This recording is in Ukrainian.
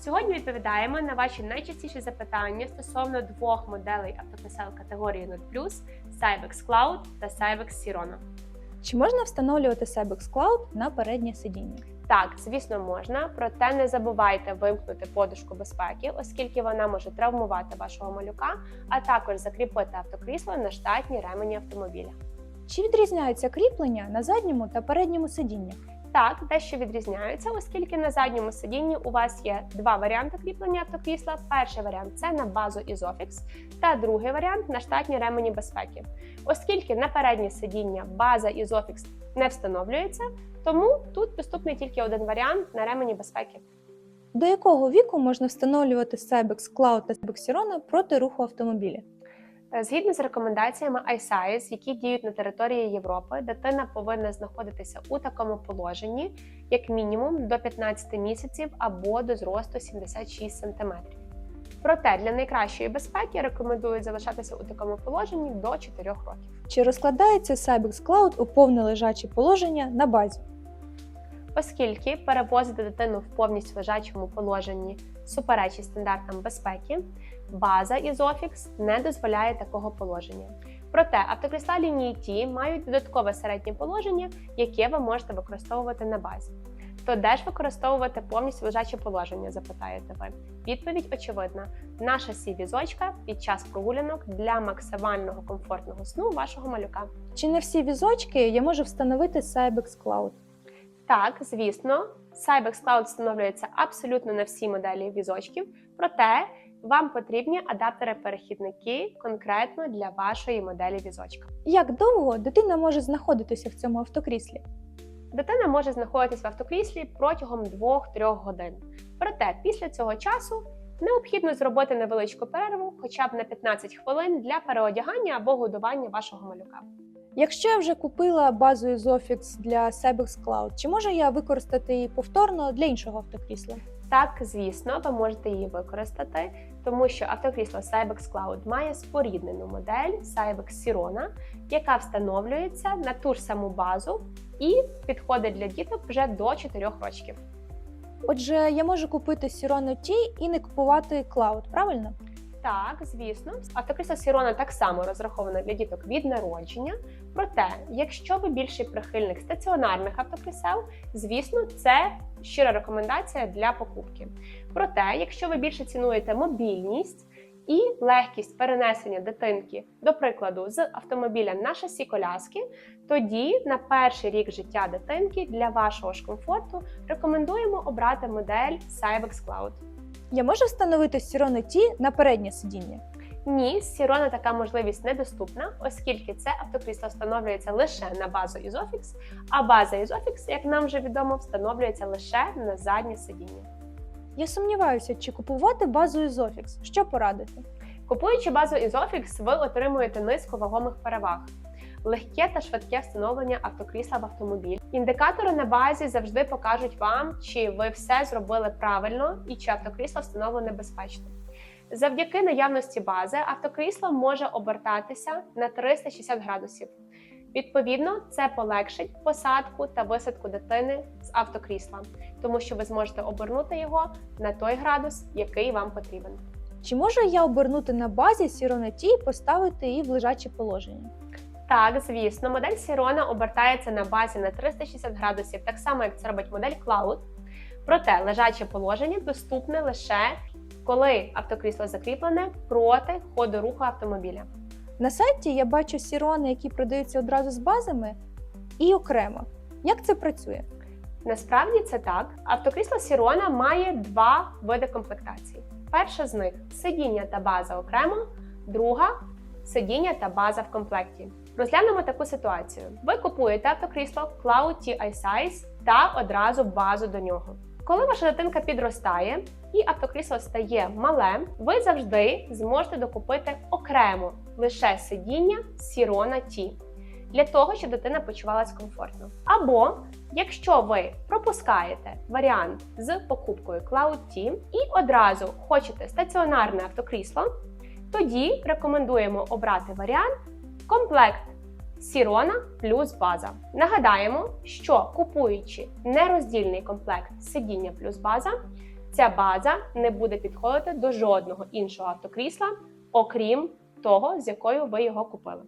Сьогодні відповідаємо на ваші найчастіші запитання стосовно двох моделей автокресел категорії 0+, Cybex Cloud та Cybex Sirona. Чи можна встановлювати Cybex Cloud на переднє сидіння? Так, звісно, можна, проте не забувайте вимкнути подушку безпеки, оскільки вона може травмувати вашого малюка, а також закріпити автокрісло на штатні ремені автомобіля. Чи відрізняються кріплення на задньому та передньому сидіннях? Так, дещо відрізняються, оскільки на задньому сидінні у вас є два варіанти кріплення автокрісла. Перший варіант це на базу Isofix, та другий варіант на штатні ремені безпеки. Оскільки на переднє сидіння база Isofix не встановлюється, тому тут доступний тільки один варіант на ремені безпеки. До якого віку можна встановлювати Cybex Cloud та Cybex Sirona проти руху автомобіля? Е, Згідно з рекомендаціями iSize, які діють на території Європи, дитина повинна знаходитися у такому положенні, як мінімум до 15 місяців або до зросту 76 см. Проте для найкращої безпеки рекомендують залишатися у такому положенні до 4 років. Чи розкладається Cybex Cloud у повне лежаче положення на базі? Оскільки перевозити дитину в повністю лежачому положенні суперечить стандартам безпеки, база Isofix не дозволяє такого положення. Проте автокрісла лінії T мають додаткове середнє положення, яке ви можете використовувати на базі. То де ж використовувати повністю лежаче положення, запитаєте ви? Відповідь очевидна: наша сі-візочка під час прогулянок для максимального комфортного сну вашого малюка. Чи на всі візочки я можу встановити Cybex Cloud? Так, звісно, Cybex Cloud встановлюється абсолютно на всі моделі візочків, проте вам потрібні адаптери-перехідники конкретно для вашої моделі візочка. Як довго дитина може знаходитися в цьому автокріслі? Дитина може знаходитись в автокріслі протягом 2-3 годин. Проте після цього часу необхідно зробити невеличку перерву, хоча б на 15 хвилин для переодягання або годування вашого малюка. Якщо я вже купила базу Isofix для Cybex Cloud, чи можу я використати її повторно для іншого автокрісла? Так, звісно, ви можете її використати, тому що автокрісло Cybex Cloud має споріднену модель Cybex Sirona, яка встановлюється на ту ж саму базу і підходить для діток вже до 4 років. Отже, я можу купити Sirona T і не купувати Cloud, правильно? Так, звісно, автокрісло Sirona так само розраховане для діток від народження. Проте, якщо ви більший прихильник стаціонарних автокрісел, звісно, це щира рекомендація для покупки. Проте, якщо ви більше цінуєте мобільність і легкість перенесення дитинки, до прикладу, з автомобіля на шасі коляски, тоді на перший рік життя дитинки для вашого ж комфорту рекомендуємо обрати модель Cybex Cloud. Я можу встановити T на переднє сидіння. Ні, з Sirona така можливість недоступна, оскільки це автокрісло встановлюється лише на базу Isofix, а база Isofix, як нам вже відомо, встановлюється лише на заднє сидіння. Я сумніваюся, чи купувати базу Isofix. Що порадити? Купуючи базу Isofix, ви отримуєте низку вагомих переваг. Легке та швидке встановлення автокрісла в автомобіль. Індикатори на базі завжди покажуть вам, чи ви все зробили правильно і чи автокрісло встановлене безпечно. Завдяки наявності бази автокрісло може обертатися на 360 градусів. Відповідно, це полегшить посадку та висадку дитини з автокрісла, тому що ви зможете обернути його на той градус, який вам потрібен. Чи можу я обернути на базі Sirona T і поставити її в лежаче положення? Так, звісно, модель Sirona обертається на базі на 360 градусів, так само як це робить модель Cloud. Проте лежаче положення доступне лише коли автокрісло закріплене проти ходу руху автомобіля. На сайті я бачу Sirona, які продаються одразу з базами і окремо. Як це працює? Насправді це так. Автокрісло Sirona має два види комплектації. Перша з них сидіння та база окремо, друга сидіння та база в комплекті. Розглянемо таку ситуацію. Ви купуєте автокрісло Cloud T iSize та одразу базу до нього. Коли ваша дитинка підростає і автокрісло стає мале, ви завжди зможете докупити окремо лише сидіння Sirona T для того, щоб дитина почувалась комфортно. Або якщо ви пропускаєте варіант з покупкою Cloud T і одразу хочете стаціонарне автокрісло, тоді рекомендуємо обрати варіант комплект Сірона плюс база. Нагадаємо, що купуючи нероздільний комплект сидіння плюс база, ця база не буде підходити до жодного іншого автокрісла, окрім того, з якою ви його купили.